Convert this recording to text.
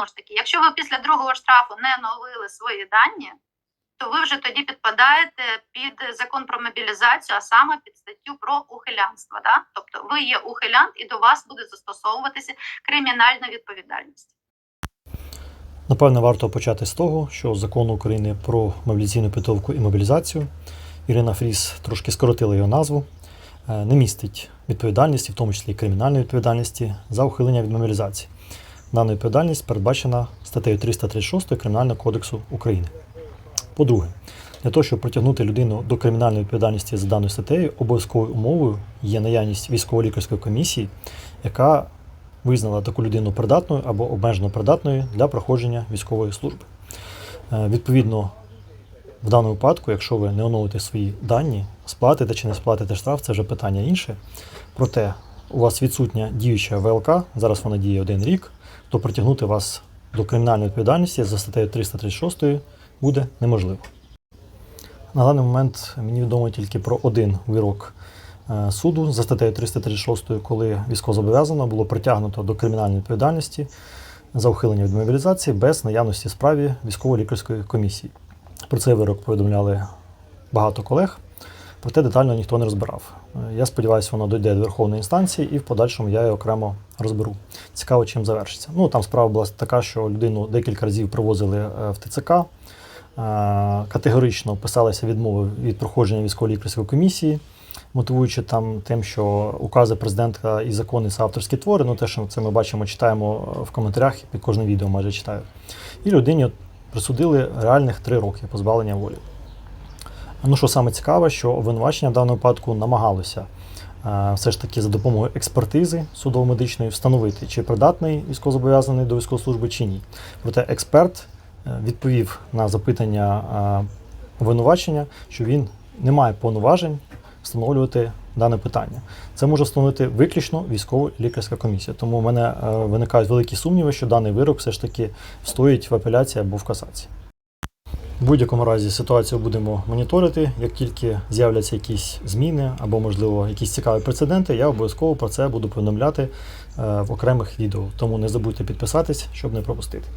знову ж таки, якщо ви після другого штрафу не оновили свої дані, то ви вже тоді підпадаєте під закон про мобілізацію, а саме під статтю про ухилянство. Да? Тобто ви є ухилянт і до вас буде застосовуватися кримінальна відповідальність. Напевне, варто почати з того, що закон України про мобілізаційну підготовку і мобілізацію Ірина Фріс трошки скоротила його назву, е, не містить відповідальності, в тому числі і кримінальної відповідальності, за ухилення від мобілізації. Дана відповідальність передбачена статтею 336 Кримінального кодексу України. По-друге, для того, щоб притягнути людину до кримінальної відповідальності за даною статтею, обов'язковою умовою є наявність військово-лікарської комісії, яка визнала таку людину придатною або обмежено придатною для проходження військової служби. Е, Відповідно, в даному випадку, якщо ви не оновите свої дані, сплатите чи не сплатите штраф, це вже питання інше. Проте у вас відсутня діюча ВЛК, зараз вона діє один рік, то притягнути вас до кримінальної відповідальності за статтею 336 буде неможливо. На даний момент мені відомо тільки про один вирок е, суду за статтею 336, коли військовозобов'язано було притягнуто до кримінальної відповідальності за ухилення від мобілізації без наявності справі військово-лікарської комісії. Про цей вирок повідомляли багато колег, проте детально ніхто не розбирав. Е, Я сподіваюся, воно дійде до Верховної інстанції і в подальшому я його окремо розберу. Цікаво, чим завершиться. Ну там справа була така, що людину декілька разів привозили е, в ТЦК. е, Категорично писалися відмови від проходження військово-лікарської комісії, мотивуючи там тим, що укази президента і закони це авторські твори. Ну те, що це ми бачимо, читаємо в коментарях під кожним відео майже читаю. І людині присудили реальних три роки позбавлення волі. Ну, що саме цікаве, що обвинувачення в даному випадку намагалося е, все ж таки за допомогою експертизи судово-медичної встановити, чи придатний військовозобов'язаний до військової служби чи ні. Проте експерт е, відповів на запитання е, обвинувачення, що він не має повноважень встановлювати дане питання. Це може встановити виключно військово-лікарська комісія. Тому в мене виникають великі сумніви, що даний вирок все ж таки встоїть в апеляції або в касації. В будь-якому разі ситуацію будемо моніторити. Як тільки з'являться якісь зміни або, можливо, якісь цікаві прецеденти, я обов'язково про це буду повідомляти е, в окремих відео. Тому не забудьте підписатись, щоб не пропустити.